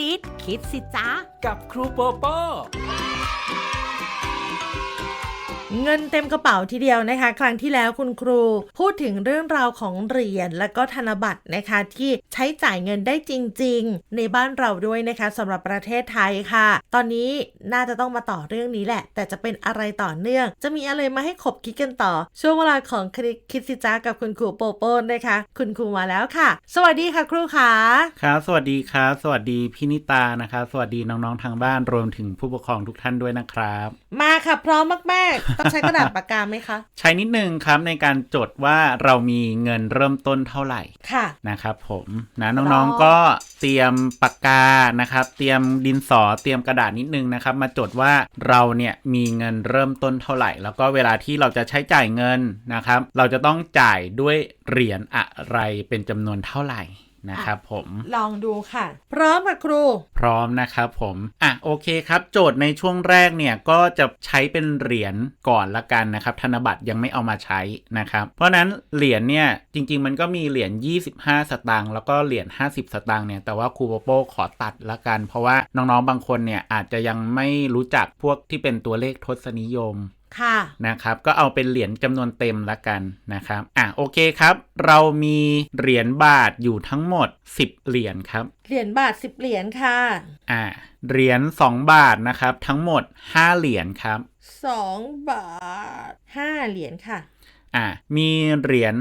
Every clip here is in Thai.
ณิต คิดสิจ๊ะกับครูโปโป้ เงินเต็มกระเป๋าทีเดียวนะคะ ครั้งที่แล้วคุณครูพูดถึงเรื่องราวของเหรียญและก็ธนบัตรนะคะ ที่ใช้จ่ายเงินได้จริง ๆ ในบ้านเราด้วยนะคะสำหรับประเทศไทยค่ะ ตอนนี้น่าจะต้องมาต่อเรื่องนี้แหละ แต่จะเป็นอะไรต่อเนื่อง จะมีอะไรมาให้ขบคิดกันต่อ ช่วงเวลาของคลิกคิดสิจ้ากับคุณครูโปโป้นะคะ คุณครูมาแล้วค่ะ สวัสดีค่ะครูขาครับสวัสดีครับสวัสดีพี่นิตานะครับสวัสดีน้องๆทางบ้านรวมถึงผู้ปกครองทุกท่านด้วยนะครับ มาค่ะพร้อมมากๆต้องใช้กระดาษปากกาไหมคะ ใช้นิดนึงครับในการจดว่าเรามีเงินเริ่มต้นเท่าไหร่ค่ะนะครับผมนะพร้อมน้องๆก็เตรียมปากกานะครับ เตรียมดินสอเตรียมกระดาษนิดนึงนะครับ มาจดว่าเราเนี่ยมีเงินเริ่มต้นเท่าไหร่ แล้วก็เวลาที่เราจะใช้จ่ายเงินนะครับ เราจะต้องจ่ายด้วยเหรียญอะไรเป็นจำนวนเท่าไหร่ นะครับผมลองดูค่ะ พร้อมค่ะครู พร้อมนะครับผมอะโอเคครับ โจทย์ในช่วงแรกเนี่ยก็จะใช้เป็นเหรียญก่อนละกันนะครับ ธนบัตรยังไม่เอามาใช้นะครับ เพราะฉะนั้นเหรียญเนี่ยจริง ๆ มันก็มีเหรียญ 25 สตางค์แล้วก็เหรียญ 50 สตางค์เนี่ยแต่ว่าครูโปโป้ขอตัดละกัน เพราะว่าน้องๆบางคนเนี่ยอาจจะยังไม่รู้จักพวกที่เป็นตัวเลขทศนิยม ค่ะนะครับก็เอาเป็นเหรียญจำนวนเต็มละกันนะครับอะโอเคครับ เรามีเหรียญบาทอยู่ทั้งหมด 10 เหรียญครับ เหรียญบาทสิบเหรียญค่ะอ่าเหรียญ2บาทนะครับ ทั้งหมด 5 เหรียญครับสองบาทห้าเหรียญค่ะ อ่ามีเหรียญ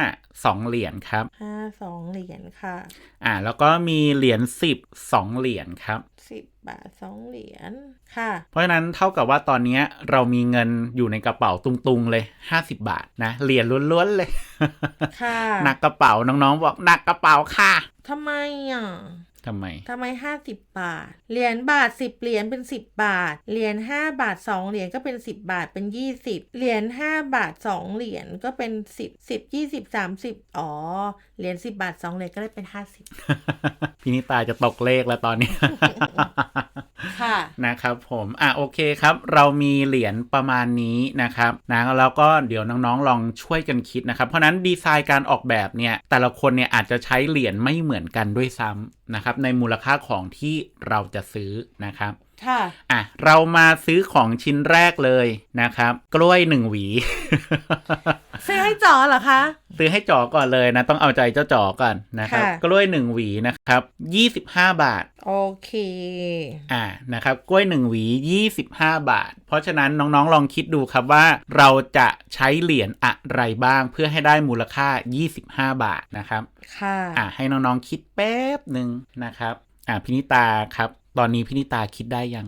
5 2เหรียญครับห้าสองเหรียญค่ะ อ่า แล้วก็มีเหรียญ10 2เหรียญครับสิบบาทสองเหรียญค่ะ เพราะฉะนั้นเท่ากับว่าตอนเนี้ยเรามีเงินอยู่ในกระเป๋าตุงๆเลย50บาทนะเหรียญล้วนๆเลย ค่ะหนักกระเป๋าน้องๆบอกหนักกระเป๋าค่ะทำไมอะ ทำไมทำไมห้าสิบบาท เหรียญบาทสิบเหรียญเป็นสิบบาท เหรียญห้าบาทสองเหรียญก็เป็นสิบบาทเป็นยี่สิบเหรียญห้าบาทสองเหรียญก็เป็นสิบสิบยี่สิบสามสิบอ๋อ เหรียญสิบบาทสองเหรียญก็ได้เป็นห้าสิบพี่นิตาจะตกเลขแล้วตอนนี้ค่ะนะครับผมอะโอเคครับ เรามีเหรียญประมาณนี้นะครับนะแล้วก็เดี๋ยวน้องๆลองช่วยกันคิดนะครับ เพราะฉะนั้นดีไซน์การออกแบบเนี่ยแต่ละคนเนี่ยอาจจะใช้เหรียญไม่เหมือนกันด้วยซ้ำนะครับในมูลค่าของที่เราจะซื้อนะครับ ค่ะอะเรามาซื้อของชิ้นแรกเลยนะครับ กล้วยหนึ่งหวี ซื้อให้จ๋อเหรอคะ ซื้อให้จ๋อก่อนเลยนะ ต้องเอาใจเจ้าจ๋อก่อนนะครับค่ะกล้วยหนึ่งหวีนะครับ25บาท โอเค อ่านะครับ กล้วย1หวี25บาท เพราะฉะนั้นน้องๆลองคิดดูครับว่า เราจะใช้เหรียญอะไรบ้างเพื่อให้ได้มูลค่า25บาทนะครับ ค่ะ อ่าให้น้องๆคิดแป๊บหนึ่งนะครับอ่าพินิตาครับ ตอนนี้พินิตาคิดได้ยัง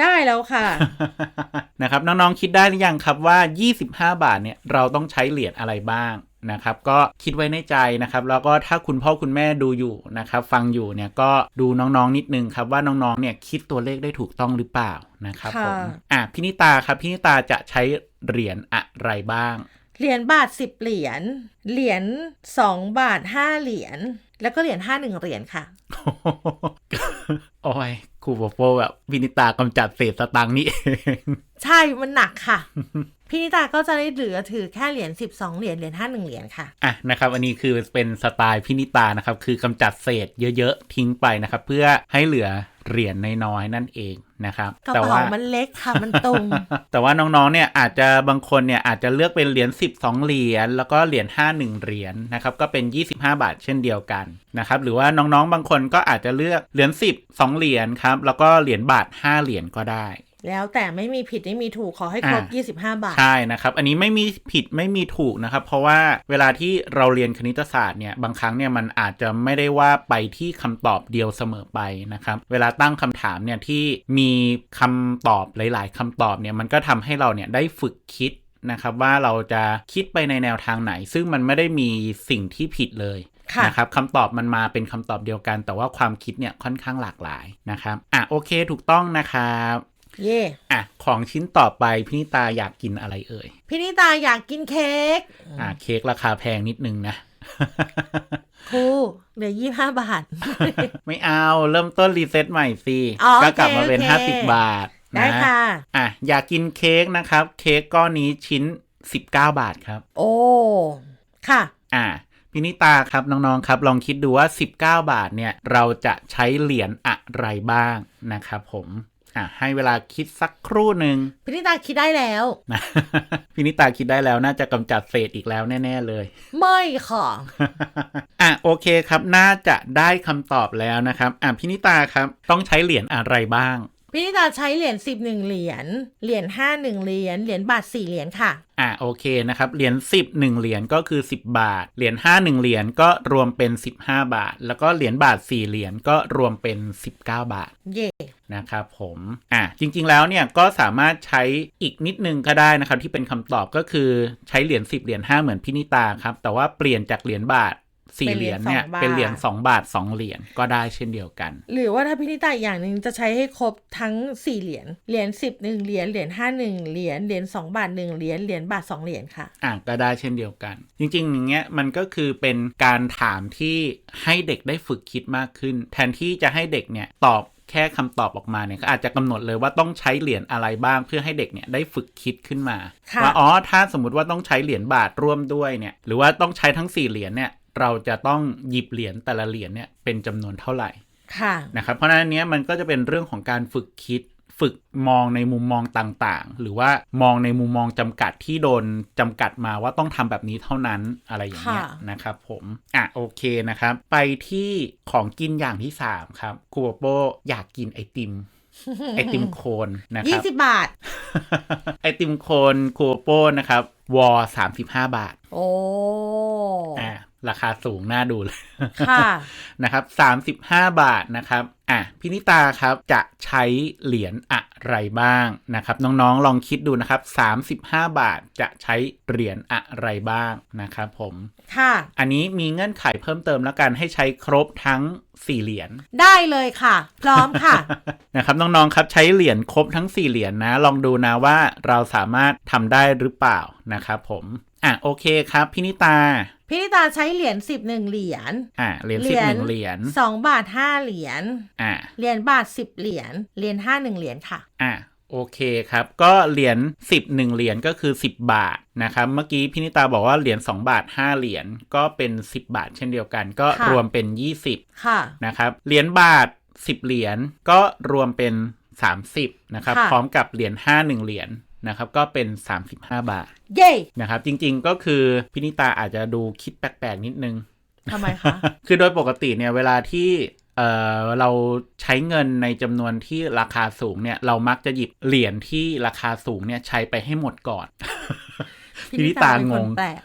ได้แล้วค่ะ นะครับ น้องๆคิดได้หรือยังครับว่า 25 บาทเนี่ย เราต้องใช้เหรียญอะไรบ้างนะครับ ก็คิดไว้ในใจนะครับ แล้วก็ถ้าคุณพ่อคุณแม่ดูอยู่นะครับ ฟังอยู่เนี่ยก็ดูน้องๆนิดนึงครับว่าน้องๆเนี่ยคิดตัวเลขได้ถูกต้องหรือเปล่านะครับค่ะผมอะพินิตาครับพินิตาจะใช้เหรียญอะไรบ้าง เหรียญบาทสิบเหรียญเหรียญสองบาทห้าเหรียญ แล้วก็เหรียญห้าหนึ่งเหรียญค่ะ โอ้ยครูโปโปแบบพินิตากำจัดเศษสตังค์นี่เองใช่มันหนักค่ะพี่นิตาก็จะได้เหลือถือแค่เหรียญสิบสองเหรียญเหรียญห้าหนึ่งเหรียญค่ะอะนะครับอันนี้คือเป็นสไตล์พินิตานะครับ คือกำจัดเศษเยอะๆทิ้งไปนะครับ เพื่อให้เหลือ เหรียญน้อยๆนั่นเองนะครับกระแต่เป๋าว่ามันเล็กค่ะมันตุงแต่ว่าน้องๆเนี่ยอาจจะบางคนเนี่ยอาจจะเลือกเป็นเหรียญ10 2เหรียญแล้วก็เหรียญ5 1เหรียญนะครับก็เป็น 25 บาทเช่นเดียวกันนะครับหรือว่าน้องๆบางคนก็อาจจะเลือกเหรียญ10 2เหรียญครับแล้วก็เหรียญบาท 5 เหรียญก็ได้ แล้วแต่ไม่มีผิดไม่มีถูกขอให้ครบอ่ายี่สิบห้าบาท ใช่นะครับ อันนี้ไม่มีผิดไม่มีถูกนะครับ เพราะว่าเวลาที่เราเรียนคณิตศาสตร์เนี่ยบางครั้งเนี่ยมันอาจจะไม่ได้ว่าไปที่คำตอบเดียวเสมอไปนะครับ เวลาตั้งคำถามเนี่ยที่มีคำตอบหลาย ๆคำตอบเนี่ยมันก็ทำให้เราเนี่ยได้ฝึกคิดนะครับว่าเราจะคิดไปในแนวทางไหน ซึ่งมันไม่ได้มีสิ่งที่ผิดเลยค่ะนะครับคำตอบมันมาเป็นคำตอบเดียวกัน แต่ว่าความคิดเนี่ยค่อนข้างหลากหลายนะครับอะโอเคถูกต้องนะครับ เย่อะของชิ้นต่อไปพี่นิตาอยากกินอะไรเอ่ยพี่นิตาอยากกินเค้กอ่าเค้กราคาแพงนิดนึงนะครูเหลือยี่ห้าบาท ไม่เอาเริ่มต้นรีเซ็ตใหม่สิอ๋อก็กลับมาเป็นโอเค50บาทได้นะค่ะอะอยากกินเค้กนะครับ เค้กก้อนนี้ชิ้น19บาทครับ โอ้ค่ะ อะพิพินิตาครับน้องๆครับลองคิดดูว่า 19 บาทเนี่ย เราจะใช้เหรียญอะไรบ้างนะครับผม อะให้เวลาคิดสักครู่หนึ่งพินิตาคิดได้แล้วนะพินิตาคิดได้แล้วน่าจะกำจัดเศษอีกแล้วแน่ ๆ เลย ไม่ค่ะอะโอเคครับน่าจะได้คำตอบแล้วนะครับ อะพินิตาครับต้องใช้เหรียญอะไรบ้างพินิตาใช้เหรียญสิบหนึ่งเหรียญเหรียญห้าหนึ่งเหรียญเหรียญบาทสี่เหรียญค่ะอะโอเคนะครับเหรียญ10 1เหรียญก็คือ10บาท เหรียญ5 1เหรียญก็รวมเป็น15บาท แล้วก็เหรียญบาท4เหรียญก็รวมเป็น19บาท เย่ นะครับผมอะจริงๆแล้วเนี่ยก็สามารถใช้อีกนิดนึงก็ได้นะครับที่เป็นคำตอบก็คือใช้เหรียญ10เหรียญ5เหมือนพินิตาครับ แต่ว่าเปลี่ยนจากเหรียญบาท4เหรียญเนี่ยเป็นเหรียญ2บาท2เหรียญก็ได้เช่นเดียวกัน หรือว่าถ้าพินิตาอีกอย่างหนึ่งจะใช้ให้ครบทั้งสี่เหรียญเหรียญสิบหนึ่งเหรียญเหรียญห้าหนึ่งเหรียญเหรียญสองบาทหนึ่งเหรียญเหรียญบาทสองเหรียญค่ะอะก็ได้เช่นเดียวกัน จริงๆอย่างเงี้ยมันก็คือเป็นการถามที่ให้เด็กได้ฝึกคิดมากขึ้น แทนที่จะให้เด็กเนี่ยตอบ แค่คำตอบออกมาเนี่ยก็อาจจะกำหนดเลยว่าต้องใช้เหรียญอะไรบ้างเพื่อให้เด็กเนี่ยได้ฝึกคิดขึ้นมาค่ะว่าอ๋อถ้าสมมติว่าต้องใช้เหรียญบาทร่วมด้วยเนี่ยหรือว่าต้องใช้ทั้งสี่เหรียญเนี่ยเราจะต้องหยิบเหรียญแต่ละเหรียญเนี่ยเป็นจำนวนเท่าไหร่ค่ะนะครับเพราะฉะนั้นอันเนี้ยมันก็จะเป็นเรื่องของการฝึกคิด ฝึกมองในมุมมองต่างๆ หรือว่ามองในมุมมองจำกัดที่โดนจำกัดมาว่าต้องทำแบบนี้เท่านั้นอะไรอย่างเงี้ยค่ะนะครับผมอะโอเคนะครับ ไปที่ของกินอย่างที่ 3 ครับครูโปโปอยากกินไอติมไอติมโคนนะคยี่รับสิบบาท ไอติมโคนครูโปโปนะครับ วอสามสิบห้าบาท โอ้อ่าราคาสูงน่าดูเลย ค่ะ นะครับ35บาทนะครับ อะพินิตาครับจะใช้เหรียญอะไรบ้างนะครับ น้องๆลองคิดดูนะครับ 35 บาทจะใช้เหรียญอะไรบ้างนะครับผม ค่ะ อันนี้มีเงื่อนไขเพิ่มเติมแล้วกันให้ใช้ครบทั้ง4เหรียญได้เลยค่ะ พร้อมค่ะ นะครับน้องๆครับใช้เหรียญครบทั้ง4เหรียญนะ ลองดูนะว่าเราสามารถทำได้หรือเปล่านะครับผมอะโอเคครับพินิตา พินิตาใช้เหรียญสิบหนึ่งเหรียญ อะเหรียญสิบหนึ่งเหรียญสองบาทห้าเหรียญ อะเหรียญบาทสิบเหรียญ เหรียญห้าหนึ่งเหรียญค่ะ อะโอเคครับ ก็เหรียญ10 1เหรียญก็คือ 10 บาทนะครับ เมื่อกี้พินิตาบอกว่าเหรียญ2บาท 5 เหรียญก็เป็น 10 บาท เช่นเดียวกัน ก็ค่ะรวมเป็นค่ะ20นะครับ เหรียญบาท 10 เหรียญก็รวมเป็น 30นะครับค่ะพร้อมกับเหรียญ5 1เหรียญ นะครับก็เป็น 35 บาท เย่นะครับจริงๆก็คือพินิตาอาจจะดูคิดแปลกๆนิดนึงทำไมคะ คือโดยปกติเนี่ยเวลาที่เอ่อเราใช้เงินในจำนวนที่ราคาสูงเนี่ยเรามักจะหยิบเหรียญที่ราคาสูงเนี่ยใช้ไปให้หมดก่อน พินิตางเป็นคนงแปลก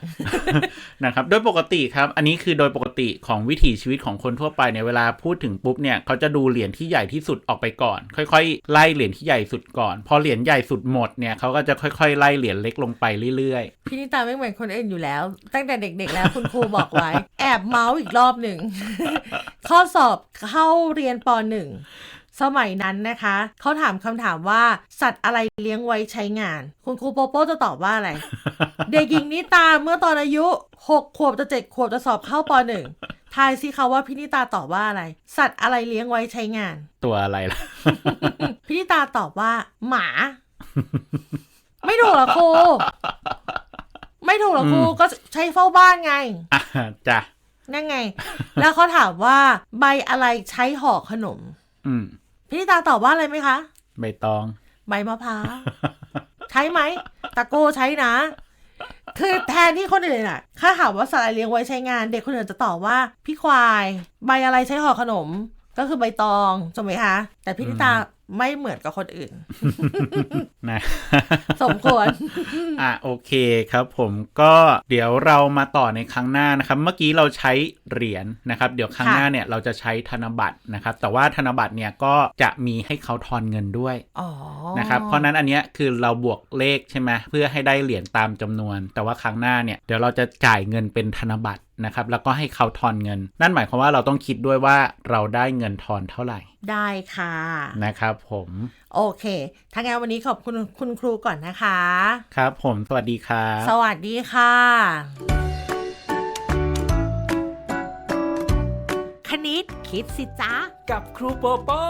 นะครับ โดยปกติครับ อันนี้คือโดยปกติของวิถีชีวิตของคนทั่วไปเนี่ยเวลาพูดถึงปุ๊บเนี่ยเขาจะดูเหรียญที่ใหญ่ที่สุดออกไปก่อน ค่อยๆ ไล่เหรียญที่ใหญ่สุดก่อน พอเหรียญใหญ่สุดหมดเนี่ยเขาก็จะค่อยๆ ไล่เหรียญเล็กลงไปเรื่อยพี่นิตาไม่เหมือนคนอื่นอยู่แล้ว ตั้งแต่เด็กๆแล้วคุณครูบอกไว้ แอบเมาส์อีกรอบหนึ่งข้อสอบเข้าเรียนปหนึ่ง สมัยนั้นนะคะ เขาถามคำถามว่าสัตว์อะไรเลี้ยงไว้ใช้งาน คุณครูโปโป้จะตอบว่าอะไร เด็กหญิงนิตาเมื่อตอนอายุหกขวบจะเจ็ดขวบจะสอบเข้าปหนึ่งทายสิคะว่าพี่นิตาตอบว่าอะไร สัตว์อะไรเลี้ยงไว้ใช้งานๆตัวอะไรล่ะ พี่นิตาตอบว่า หมา ไม่ถูกเหรอครูไม่ถูกเหรอครูอืมก็ใช้เฝ้าบ้านไงอะจ้ะนั่นไง แล้วเขาถามว่า ใบอะไรใช้ห่อขนม อืม พี่นิตาตอบว่าอะไรไหมคะ ใบตอง ใบมะพร้าว ใช้ไหม ตะโกใช้นะ คือแทนที่คนอื่นอะ ถ้าถามว่าสัตว์อะไรเลี้ยงไว้ใช้งาน เด็กคนอื่นจะตอบว่า พี่ควาย ใบอะไรใช้ห่อขนม ก็คือใบตองถูกไหมคะ แต่พี่นิตา ไม่เหมือนกับคนอื่น นะสมควร อะโอเคครับผมก็เดี๋ยวเรามาต่อในครั้งหน้านะครับ เมื่อกี้เราใช้เหรียญนะครับ เดี๋ยวครั้งค่ะหน้าเนี่ยเราจะใช้ธนบัตรนะครับ แต่ว่าธนบัตรเนี่ยก็จะมีให้เขาทอนเงินด้วยอ๋อนะครับ เพราะฉะนั้นอันเนี้ยคือเราบวกเลขใช่ไหมเพื่อให้ได้เหรียญตามจำนวน แต่ว่าครั้งหน้าเนี่ยเดี๋ยวเราจะจ่ายเงินเป็นธนบัตรนะครับแล้วก็ให้เขาทอนเงิน นั่นหมายความว่าเราต้องคิดด้วยว่าเราได้เงินทอนเท่าไหร่ ได้ค่ะ นะครับผม โอเคถ้างั้นวันนี้ขอบคุณคุณครูก่อนนะคะ ครับผมสวัสดีครับ สวัสดีค่ะคณิตคิดสิจ๊ะกับครูโปโป้